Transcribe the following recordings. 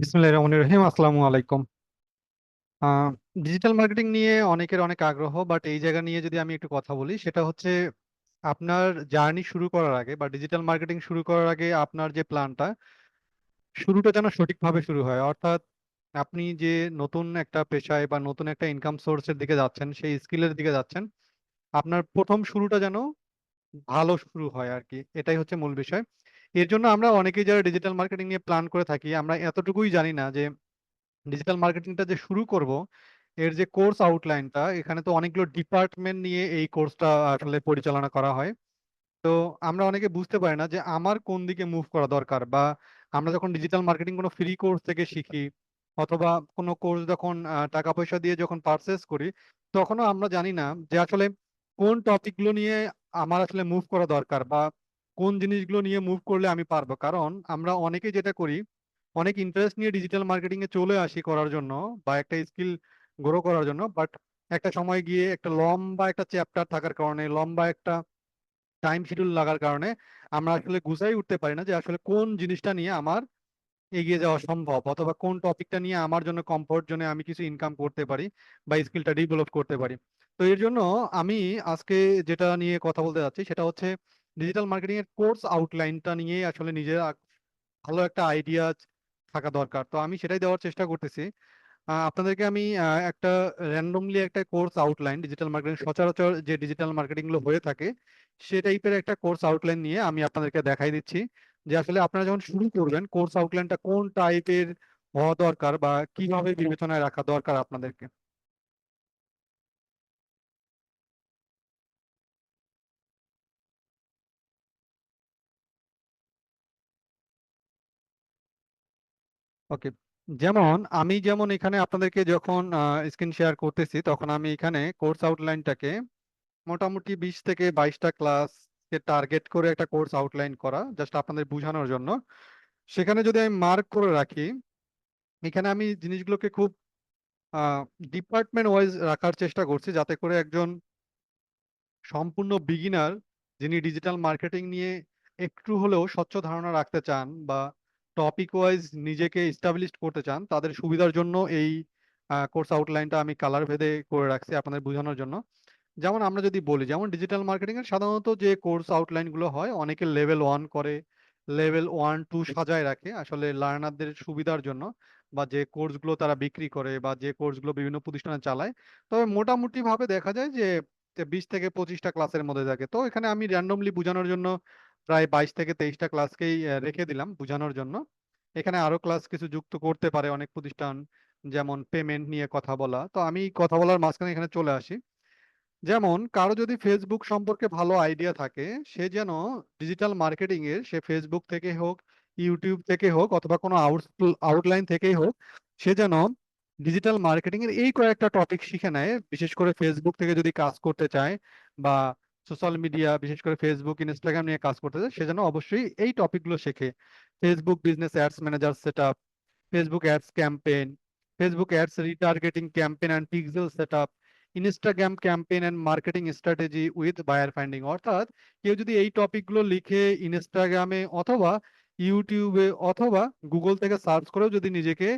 বিসমিল্লাহির রহমানির রহিম, আসসালামু আলাইকুম। ডিজিটাল মার্কেটিং নিয়ে অনেকের অনেক আগ্রহ বাট এই জায়গা নিয়ে যদি আমি একটু কথা বলি, সেটা হচ্ছে আপনার জার্নি শুরু করার আগে বা ডিজিটাল মার্কেটিং শুরু করার আগে আপনার যে প্ল্যানটা শুরুটা যেন সঠিকভাবে শুরু হয়। অর্থাৎ আপনি যে নতুন একটা পেশায় বা নতুন একটা ইনকাম সোর্সের দিকে যাচ্ছেন, সেই স্কিলের দিকে যাচ্ছেন, আপনার প্রথম শুরুটা যেন ভালো শুরু হয় আর কি। এটাই হচ্ছে মূল বিষয়। এর জন্য আমরা অনেকেই যারা ডিজিটাল মার্কেটিং নিয়ে প্ল্যান করে থাকি, আমরা এতটুকুই জানি না যে ডিজিটাল মার্কেটিংটা যে শুরু করব, এর যে কোর্স আউটলাইনটা এখানে তো অনেকগুলো ডিপার্টমেন্ট নিয়ে এই কোর্সটা আসলে পরিচালনা করা হয়। তো আমরা অনেকে বুঝতে পারি না যে আমার কোন দিকে মুভ করা দরকার বা আমরা যখন ডিজিটাল মার্কেটিং কোনো ফ্রি কোর্স থেকে শিখি অথবা কোনো কোর্স যখন টাকা পয়সা দিয়ে যখন পারচেস করি, তখনও আমরা জানি না যে আসলে কোন টপিকগুলো নিয়ে আমার আসলে মুভ করা দরকার বা কোন জিনিসগুলো নিয়ে মুভ করলে আমি পারব? কারণ আমরা অনেকেই যেটা করি, অনেক ইন্টারেস্ট নিয়ে ডিজিটাল মার্কেটিং এ চলে আসি করার জন্য বা একটা স্কিল গ্রো করার জন্য বাট একটা সময় গিয়ে একটা লম্বা একটা চ্যাপ্টার থাকার কারণে, লম্বা একটা টাইম শিডিউল লাগার কারণে আমরা আসলে গুছাই উঠতে পারি না যে আসলে কোন জিনিসটা নিয়ে আমার এগিয়ে যাওয়া সম্ভব অথবা কোন টপিকটা নিয়ে আমার জন্য কমফোর্ট জোনে আমি কিছু ইনকাম করতে পারি বা স্কিলটা ডেভেলপ করতে পারি। তো এর জন্য আমি আজকে যেটা নিয়ে কথা বলতে যাচ্ছি সেটা হচ্ছে ডিজিটাল মার্কেটিং এর কোর্স আউটলাইনটা নিয়ে আসলে নিজের ভালো একটা আইডিয়া থাকা দরকার। তো আমি সেটাই দেওয়ার চেষ্টা করতেছি। আপনাদেরকে আমি একটা র্যান্ডমলি একটা কোর্স আউটলাইন ডিজিটাল মার্কেটিং সচরাচর যে ডিজিটাল মার্কেটিংগুলো হয়ে থাকে, সে টাইপের একটা কোর্স আউটলাইন নিয়ে আমি আপনাদেরকে দেখাই দিচ্ছি। যে আসলে আপনারা যখন শুরু করবেন কোর্স আউটলাইনটা কোন টাইপের হওয়া দরকার বা কীভাবে বিবেচনায় রাখা দরকার আপনাদেরকে? ওকে যেমন আমি যেমন এখানে আপনাদেরকে যখন স্ক্রিন শেয়ার করতেছি, তখন আমি এখানে কোর্স আউটলাইনটাকে মোটামুটি বিশ থেকে বাইশটা ক্লাসকে টার্গেট করে একটা কোর্স আউটলাইন করা জাস্ট আপনাদের বোঝানোর জন্য। সেখানে যদি আমি মার্ক করে রাখি, এখানে আমি জিনিসগুলোকে খুব ডিপার্টমেন্ট ওয়াইজ রাখার চেষ্টা করছি, যাতে করে একজন সম্পূর্ণ বিগিনার যিনি ডিজিটাল মার্কেটিং নিয়ে একটু হলেও স্বচ্ছ ধারণা রাখতে চান বা টপিক ওয়াইজ নিজেকে এস্টাবলিশ করতে চান তাদের সুবিধার জন্য এই কোর্স আউটলাইনটা আমি কালার ভেদে করে রাখছি আপনাদের বোঝানোর জন্য। যেমন আমরা যদি বলি যেমন ডিজিটাল মার্কেটিং এর সাধারণত যে কোর্স আউটলাইনগুলো হয় অনেকে লেভেল ওয়ান করে লেভেল ওয়ান টু সাজায় রাখে আসলে লার্নারদের সুবিধার জন্য বা যে কোর্সগুলো তারা বিক্রি করে বা যে কোর্সগুলো বিভিন্ন প্রতিষ্ঠানে চালায়। তবে মোটামুটি ভাবে দেখা যায় যে বিশ থেকে পঁচিশটা ক্লাসের মধ্যে থাকে। তো এখানে আমি র্যান্ডমলি বোঝানোর জন্য প্রায় বাইশ থেকে তেইশটা ক্লাসকেই রেখে দিলাম বোঝানোর জন্য। এখানে আরও ক্লাস কিছু যুক্ত করতে পারে অনেক প্রতিষ্ঠান, যেমন পেমেন্ট নিয়ে কথা বলা। তো আমি কথা বলার মাঝখানে এখানে চলে আসি। যেমন, কারও যদি ফেসবুক সম্পর্কে ভালো আইডিয়া থাকে, সে যেন ডিজিটাল মার্কেটিং এর, সে ফেসবুক থেকে হোক ইউটিউব থেকে হোক, অথবা কোনো আউট আউটলাইন থেকেই হোক, সে যেন ডিজিটাল মার্কেটিং এর এই কয়েকটা টপিক শিখে নেয়। বিশেষ করে ফেসবুক থেকে যদি কাজ করতে চায় বা সোশ্যাল মিডিয়া বিশেষ করে ফেসবুক ইনস্টাগ্রাম নিয়ে কাজ করতে চায় সে যেন অবশ্যই এই টপিকগুলো শেখে। Facebook business ads manager set up Facebook ads campaign Facebook ads retargeting campaign and pixel set up Instagram campaign and marketing strategy with buyer finding অর্থাৎ কেউ যদি এই টপিকগুলো লিখে ইনস্টাগ্রামে অথবা ইউটিউবে অথবা গুগল থেকে সার্চ করেও যদি নিজেকে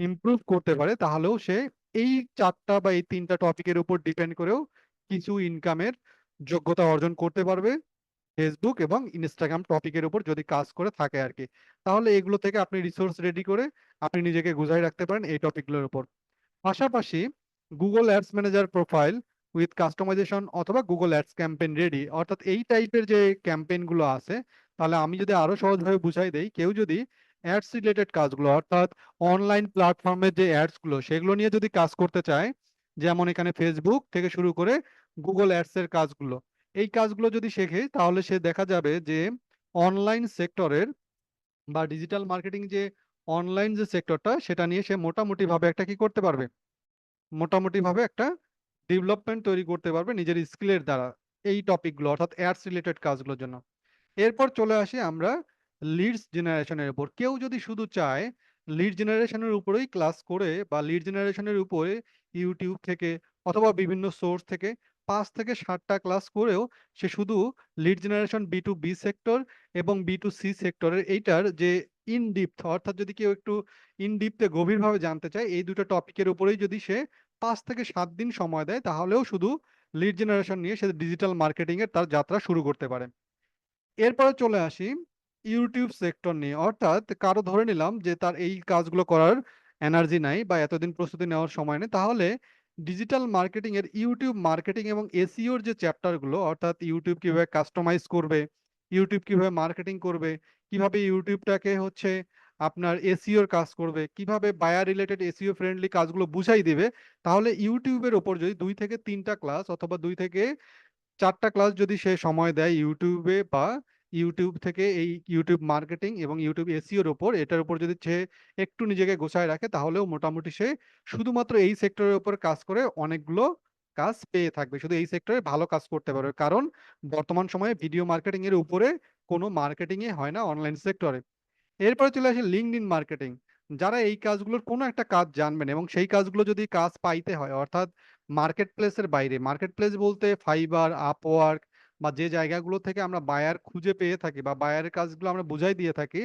ইমপ্রুভ করতে পারে, তাহলেও সে এই চারটা বা এই তিনটা টপিকের উপর ডিপেন্ড করেও কিছু ইনকামের যোগ্যতা অর্জন করতে পারবে ফেসবুক এবং ইনস্টাগ্রাম টপিকের উপর যদি কাজ করে থাকে আর কি। তাহলে এগুলো থেকে আপনি রিসোর্স রেডি করে আপনি নিজেকে গুজাই রাখতে পারেন এই টপিকগুলোর উপর। পাশাপাশি Google ads manager profile with customization অথবা গুগল অ্যাডস ক্যাম্পেইন রেডি অর্থাৎ এই টাইপের যে ক্যাম্পেইনগুলো আছে, তাহলে আমি যদি আরও সহজভাবে বুঝাই দেই, কেউ যদি অ্যাডস রিলেটেড কাজগুলো, অর্থাৎ অনলাইন প্ল্যাটফর্মের যে অ্যাডসগুলো, সেগুলো নিয়ে যদি কাজ করতে চায়, যেমন এখানে ফেসবুক থেকে শুরু করে গুগল অ্যাডস এর কাজগুলো। এই কাজগুলো যদি শেখে, তাহলে সে দেখা যাবে যে অনলাইন সেক্টরের বা ডিজিটাল মার্কেটিং যে অনলাইন যে সেক্টরটা সেটা নিয়ে সে মোটামুটি ভাবে একটা কি করতে পারবে? মোটামুটি ভাবে একটা ডেভেলপমেন্ট তৈরি করতে পারবে নিজের স্কিলের দ্বারা এই টপিকগুলো অর্থাৎ অ্যাডস রিলেটেড কাজগুলোর জন্য। এরপর চলে আসি আমরা লিডস জেনারেশনের উপর। কেউ যদি শুধু চায় লিড জেনারেশনের উপরেই ক্লাস করে বা লিড জেনারেশনের উপরে ইউটিউব থেকে অথবা বিভিন্ন সোর্স থেকে পাঁচ থেকে ষাটটা ক্লাস করেও সে শুধু lead generation B to B sector এবং বি টু সি সেক্টরের এইটার যে ইন ডিপথ অর্থাৎ যদি কেউ একটু ইন ডিপথে গভীরভাবে জানতে চায়, এই দুটো টপিকের উপরেই যদি সে পাঁচ থেকে সাত দিন সময় দেয়, তাহলেও শুধু লিড জেনারেশন নিয়ে সে ডিজিটাল মার্কেটিং এর তার যাত্রা শুরু করতে পারে। এরপরে চলে আসি ইউটিউব সেক্টর নিয়ে। অর্থাৎ কারও ধরে নিলাম যে তার এই কাজগুলো করার এনার্জি নাই বা এতদিন প্রস্তুতি নেওয়ার সময় নেই, তাহলে ডিজিটাল মার্কেটিং এর ইউটিউব মার্কেটিং এবং এসইওর যে চ্যাপ্টারগুলো অর্থাৎ ইউটিউব কীভাবে কাস্টমাইজ করবে ইউটিউব কীভাবে মার্কেটিং করবে, কীভাবে ইউটিউবটাকে হচ্ছে আপনার এসিওর কাজ করবে, কীভাবে বায়ার রিলেটেড এসইও ফ্রেন্ডলি কাজগুলো বুঝাই দিবে, তাহলে ইউটিউবের ওপর যদি দুই থেকে তিনটা ক্লাস অথবা দুই থেকে চারটা ক্লাস যদি সে সময় দেয় ইউটিউবে বা ইউটিউব থেকে এই ইউটিউব মার্কেটিং এবং ইউটিউব এসিওর ওপর, এটার উপর যদি সে একটু নিজেকে গোছায় রাখে, তাহলেও মোটামুটি সে শুধুমাত্র এই সেক্টরের উপর কাজ করে অনেকগুলো কাজ পেয়ে থাকবে। শুধু এই সেক্টরে ভালো কাজ করতে পারবে। কারণ বর্তমান সময়ে ভিডিও মার্কেটিং এর উপরে কোনো মার্কেটিং এ হয় না অনলাইন সেক্টরে এরপরে চলে আসে লিঙ্কড ইন মার্কেটিং যারা এই কাজগুলোর কোনো একটা কাজ জানবেন এবং সেই কাজগুলো যদি কাজ পাইতে হয়, অর্থাৎ মার্কেট প্লেসের বাইরে মার্কেট প্লেস বলতে ফাইবার আপওয়ার্ক বা যে জায়গাগুলো থেকে আমরা বায়ার খুঁজে পেয়ে থাকি বা বায়ারের কাজগুলো আমরা বুঝাই দিয়ে থাকি,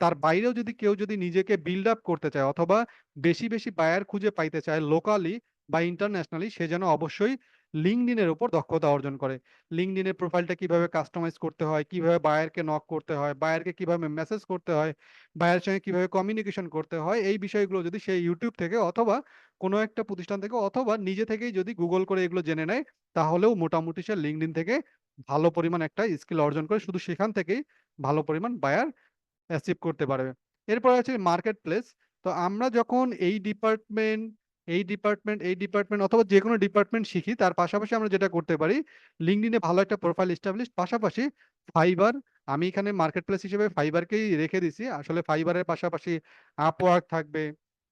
তার বাইরেও যদি কেউ যদি নিজেকে বিল্ড আপ করতে চায় অথবা বেশি বেশি বায়ার খুঁজে পাইতে চায় লোকালি বা ইন্টারন্যাশনালি সে যেন অবশ্যই লিঙ্কড এর উপর দক্ষতা অর্জন করে। লিঙ্কড এর প্রোফাইলটা কীভাবে কাস্টমাইজ করতে হয়, কীভাবে বায়ারকে নক করতে হয় বায়ারকে কীভাবে মেসেজ করতে হয় বায়ার সঙ্গে কীভাবে কমিউনিকেশন করতে হয়, এই বিষয়গুলো যদি সে ইউটিউব থেকে অথবা কোনো একটা প্রতিষ্ঠান থেকে অথবা নিজে থেকেই যদি গুগল করে এগুলো জেনে নেয়, তাহলেও মোটামুটি সে লিঙ্কড থেকে ভালো পরিমাণ একটা স্কিল অর্জন করে শুধু সেখান থেকেই ভালো পরিমাণ বায়ার অ্যাচিভ করতে পারবে। এরপর আছে মার্কেট প্লেস তো আমরা যখন এই ডিপার্টমেন্ট এই ডিপার্টমেন্ট এই ডিপার্টমেন্ট অথবা যে কোনো ডিপার্টমেন্ট শিখি, তার পাশাপাশি আমরা যেটা করতে পারি লিঙ্কডিনে ভালো একটা প্রোফাইল এস্টাবলিশ পাশাপাশি ফাইবার আমি এখানে মার্কেট প্লেস হিসেবে ফাইবারকেই রেখে দিছি। আসলে ফাইবারের পাশাপাশি আপওয়ার্ক থাকবে,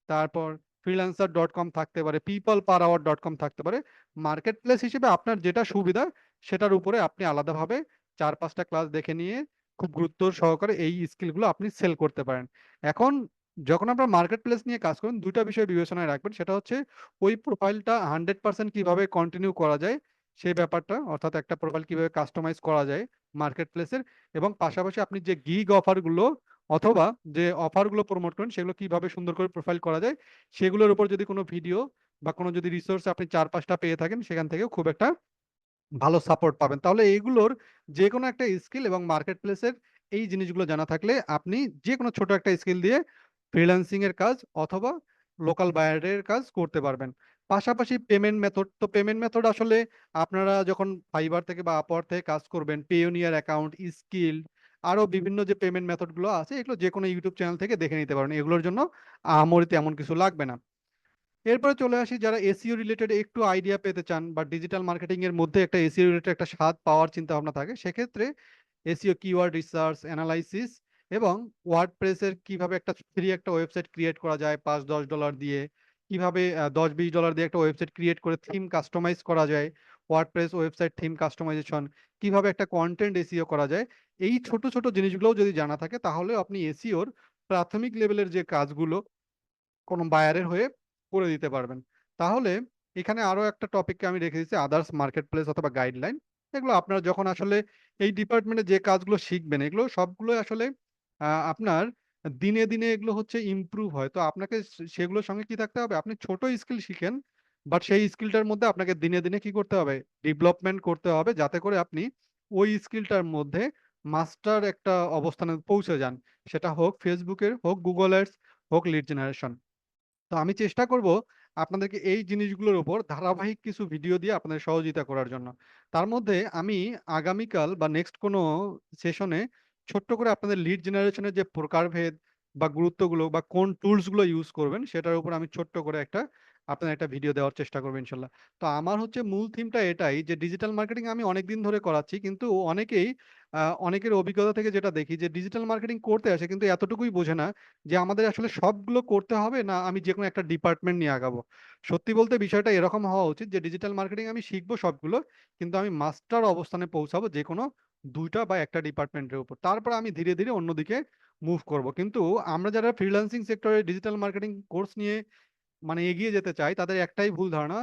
তারপর ফ্রিল্যান্সার ডট কম থাকতে পারে people per hour dot com থাকতে পারে। মার্কেট প্লেস হিসেবে আপনার যেটা সুবিধা সেটার উপরে আপনি আলাদাভাবে চার পাঁচটা ক্লাস দেখে নিয়ে খুব গুরুত্ব সহকারে এই স্কিলগুলো আপনি সেল করতে পারেন। এখন যখন আপনার মার্কেট প্লেস নিয়ে কাজ করেন দুইটা বিষয় বিবেচনায় রাখবেন। সেটা হচ্ছে ওই প্রোফাইলটা হান্ড্রেড পার্সেন্ট কীভাবে কন্টিনিউ করা যায় সেই ব্যাপারটা, অর্থাৎ একটা প্রোফাইল কীভাবে কাস্টমাইজ করা যায় মার্কেট প্লেসের এবং পাশাপাশি আপনি যে গিগ অফারগুলো অথবা যে অফারগুলো প্রমোট করেন, সেগুলো কীভাবে সুন্দর করে প্রোফাইল করা যায়, সেগুলোর উপর যদি কোনো ভিডিও বা কোনো যদি রিসোর্স আপনি চার পাঁচটা পেয়ে থাকেন, সেখান থেকেও খুব একটা ভালো সাপোর্ট পাবেন। তাহলে এইগুলোর যে কোনো একটা স্কিল এবং মার্কেট প্লেসের এই জিনিসগুলো জানা থাকলে আপনি যে কোনো ছোট একটা স্কিল দিয়ে ফ্রিল্যান্সিং এর কাজ অথবা লোকাল বায়ারের কাজ করতে পারবেন। পাশাপাশি পেমেন্ট মেথড তো পেমেন্ট মেথড আসলে আপনারা যখন ফাইবার থেকে বা আপওয়ার থেকে কাজ করবেন পেওনিয়ার অ্যাকাউন্ট স্কিল আরও বিভিন্ন যে পেমেন্ট মেথডগুলো আছে এগুলো যে কোনো ইউটিউব চ্যানেল থেকে দেখে নিতে পারেন। এগুলোর জন্য আহামরি তেমন কিছু লাগবে না। এরপরে চলে আসি যারা এসিও রিলেটেড একটু আইডিয়া পেতে চান বা ডিজিটাল মার্কেটিং এর মধ্যে একটা এসিও রিলেটেড একটা স্বাদ পাওয়ার চিন্তা ভাবনা থাকে, সেক্ষেত্রে এসিও কিওয়ার্ড রিসার্চ অ্যানালাইসিস এবং ওয়ার্ডপ্রেসের কীভাবে একটা ফ্রি একটা ওয়েবসাইট ক্রিয়েট করা যায়, পাঁচ, দশ ডলার দিয়ে, কীভাবে দশ, বিশ ডলার দিয়ে একটা ওয়েবসাইট ক্রিয়েট করে থিম কাস্টমাইজ করা যায় ওয়ার্ডপ্রেস ওয়েবসাইট থিম কাস্টমাইজেশন কীভাবে একটা কন্টেন্ট এসিও করা যায়, এই ছোট ছোট জিনিসগুলোও যদি জানা থাকে তাহলে আপনি এসিওর প্রাথমিক লেভেলের যে কাজগুলো কোনো বায়ারের হয়ে করে দিতে পারবেন। তাহলে এখানে আরও একটা টপিককে আমি রেখে দিচ্ছি আদার্স মার্কেট প্লেস অথবা গাইডলাইন এগুলো আপনারা যখন আসলে এই ডিপার্টমেন্টে যে কাজগুলো শিখবেন, এগুলো সবগুলো আসলে আপনার দিনে দিনে এগুলো হচ্ছে ইমপ্রুভ হয়। তো আপনাকে সেগুলোর সঙ্গে কি থাকতে হবে? আপনি ছোট স্কিল শিখেন বাট সেই স্কিলটার মধ্যে আপনাকে দিনে দিনে কি করতে হবে? ডেভেলপমেন্ট করতে হবে, যাতে করে আপনি ওই স্কিলটার মধ্যে মাস্টার একটা অবস্থানে পৌঁছে যান। সেটা হোক ফেসবুকের হোক গুগল অ্যাডস হোক লিড জেনারেশন তো আমি চেষ্টা করব আপনাদেরকে এই জিনিসগুলোর উপর ধারাবাহিক কিছু ভিডিও দিয়ে আপনাদের সহযোগিতা করার জন্য। তার মধ্যে আমি আগামীকাল বা নেক্সট কোনো সেশনে ছোট্ট করে আপনাদের লিড জেনারেশনের যে প্রকারভেদ বা গুরুত্বগুলো বা কোন টুলসগুলো ইউজ করবেন সেটার উপর আমি ছোট্ট করে একটা আপনাদের একটা ভিডিও দেওয়ার চেষ্টা করব ইনশাল্লাহ। তো আমার হচ্ছে মূল থিমটা এটাই যে ডিজিটাল মার্কেটিং আমি অনেক দিন ধরে করাচ্ছি কিন্তু অনেকেই অনেকের অভিজ্ঞতা থেকে যেটা দেখি যে ডিজিটাল মার্কেটিং করতে আসে কিন্তু এতটুকুই বোঝে না যে, আমাদের আসলে সবগুলো করতে হবে না আমি যে কোনো একটা ডিপার্টমেন্ট নিয়ে আগাবো। সত্যি বলতে বিষয়টা এরকম হওয়া উচিত যে ডিজিটাল মার্কেটিং আমি শিখব সবগুলো কিন্তু আমি মাস্টার অবস্থানে পৌঁছাবো যে কোনো দুইটা বা একটা ডিপার্টমেন্টের উপর। তারপর আমি ধীরে ধীরে অন্যদিকে মুভ করব। কিন্তু আমরা যারা ফ্রিল্যান্সিং সেক্টরে ডিজিটাল মার্কেটিং কোর্স নিয়ে মানে এগিয়ে যেতে চাই তাদের একটাই ভুল ধারণা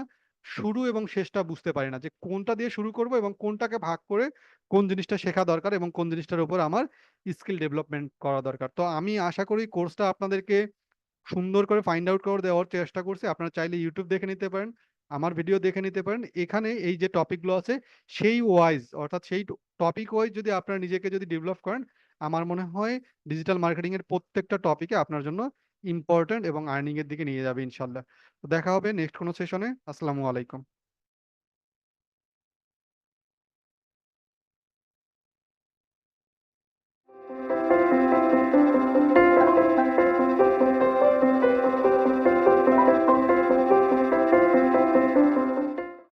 শুরু এবং শেষটা বুঝতে পারি না যে কোনটা দিয়ে শুরু করব এবং কোনটাকে ভাগ করে কোন জিনিসটা শেখা দরকার এবং কোন জিনিসটার উপর আমার স্কিল ডেভেলপমেন্ট করা দরকার। তো আমি আশা করি কোর্সটা আপনাদেরকে সুন্দর করে ফাইন্ড আউট করে দেওয়ার চেষ্টা করছি। আপনারা চাইলে ইউটিউব দেখে নিতে পারেন আমার ভিডিও দেখে নিতে পারেন। এখানে এই যে টপিকগুলো আছে সেই ওয়াইজ অর্থাৎ সেই টপিক ওয়াইজ যদি আপনারা নিজেকে যদি ডেভেলপ করেন আমার মনে হয় ডিজিটাল মার্কেটিং এর প্রত্যেকটা টপিকে আপনার জন্য ইম্পর্টেন্ট এবং আর্নিং এর দিকে নিয়ে যাবে ইনশাল্লাহ। দেখা হবে নেক্সট কোনো সেশনে আসসালামু আলাইকুম।